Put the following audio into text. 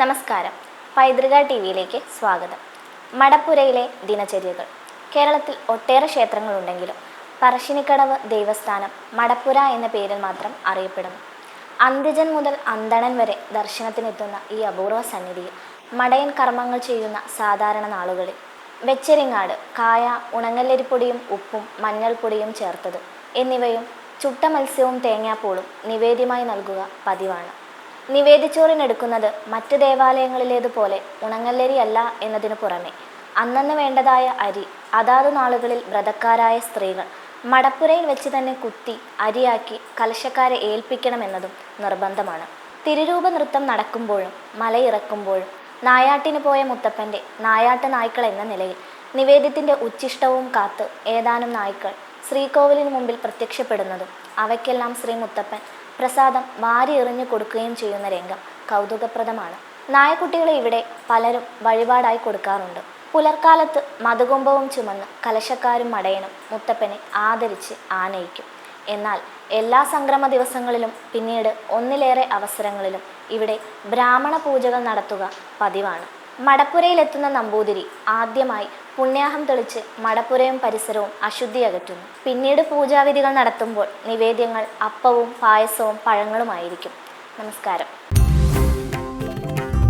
നമസ്കാരം. പൈതൃക ടി വിയിലേക്ക് സ്വാഗതം. മടപ്പുരയിലെ ദിനചര്യകൾ. കേരളത്തിൽ ഒട്ടേറെ ക്ഷേത്രങ്ങളുണ്ടെങ്കിലും പറശ്ശിനിക്കടവ് ദേവസ്ഥാനം മടപ്പുര എന്ന പേരിൽ മാത്രം അറിയപ്പെടുന്നു. അന്ത്യജൻ മുതൽ അന്തണൻ വരെ ദർശനത്തിനെത്തുന്ന ഈ അപൂർവ സന്നിധിയിൽ മടയൻ കർമ്മങ്ങൾ ചെയ്യുന്ന സാധാരണ നാളുകളിൽ വെച്ചരിങ്ങാട് കായ ഉണങ്ങല്ലരിപ്പൊടിയും ഉപ്പും മഞ്ഞൾപ്പൊടിയും ചേർത്തത് എന്നിവയും ചുട്ട മത്സ്യവും തേങ്ങാപ്പൂളും നിവേദ്യമായി നൽകുക പതിവാണ്. നിവേദിച്ചോറിനെടുക്കുന്നത് മറ്റ് ദേവാലയങ്ങളിലേതുപോലെ ഉണങ്ങല്ലരി അല്ല എന്നതിനു പുറമെ അന്നന്ന് വേണ്ടതായ അരി അതാത് നാളുകളിൽ വ്രതക്കാരായ സ്ത്രീകൾ മടപ്പുരയിൽ വെച്ച് തന്നെ കുത്തി അരിയാക്കി കലശക്കാരെ ഏൽപ്പിക്കണമെന്നതും നിർബന്ധമാണ്. തിരുരൂപ നൃത്തം നടക്കുമ്പോഴും മലയിറക്കുമ്പോഴും നായാട്ടിന് പോയ മുത്തപ്പന്റെ നായാട്ട് നായ്ക്കൾ എന്ന നിലയിൽ നിവേദ്യത്തിന്റെ ഉച്ചിഷ്ടവും കാത്ത് ഏതാനും നായ്ക്കൾ ശ്രീകോവിലിന് മുമ്പിൽ പ്രത്യക്ഷപ്പെടുന്നതും അവയ്ക്കെല്ലാം ശ്രീ മുത്തപ്പൻ പ്രസാദം വാരി എറിഞ്ഞു കൊടുക്കുകയും ചെയ്യുന്ന രംഗം കൗതുകപ്രദമാണ്. നായക്കുട്ടികളെ ഇവിടെ പലരും വഴിപാടായി കൊടുക്കാറുണ്ട്. പുലർക്കാലത്ത് മധുകുംഭവും ചുമന്ന് കലശക്കാരും മടയനും മുത്തപ്പനെ ആദരിച്ച് ആനയിക്കും. എന്നാൽ എല്ലാ സംക്രമ ദിവസങ്ങളിലും പിന്നീട് ഒന്നിലേറെ അവസരങ്ങളിലും ഇവിടെ ബ്രാഹ്മണ പൂജകൾ നടത്തുക പതിവാണ്. മടപ്പുരയിലെത്തുന്ന നമ്പൂതിരി ആദ്യമായി പുണ്യാഹം തെളിച്ച് മടപ്പുരയും പരിസരവും അശുദ്ധി അകറ്റുന്നു പിന്നീട് പൂജാവിധികൾ നടത്തുമ്പോൾ നിവേദ്യങ്ങൾ അപ്പവും പായസവും പഴങ്ങളുമായിരിക്കും. നമസ്കാരം.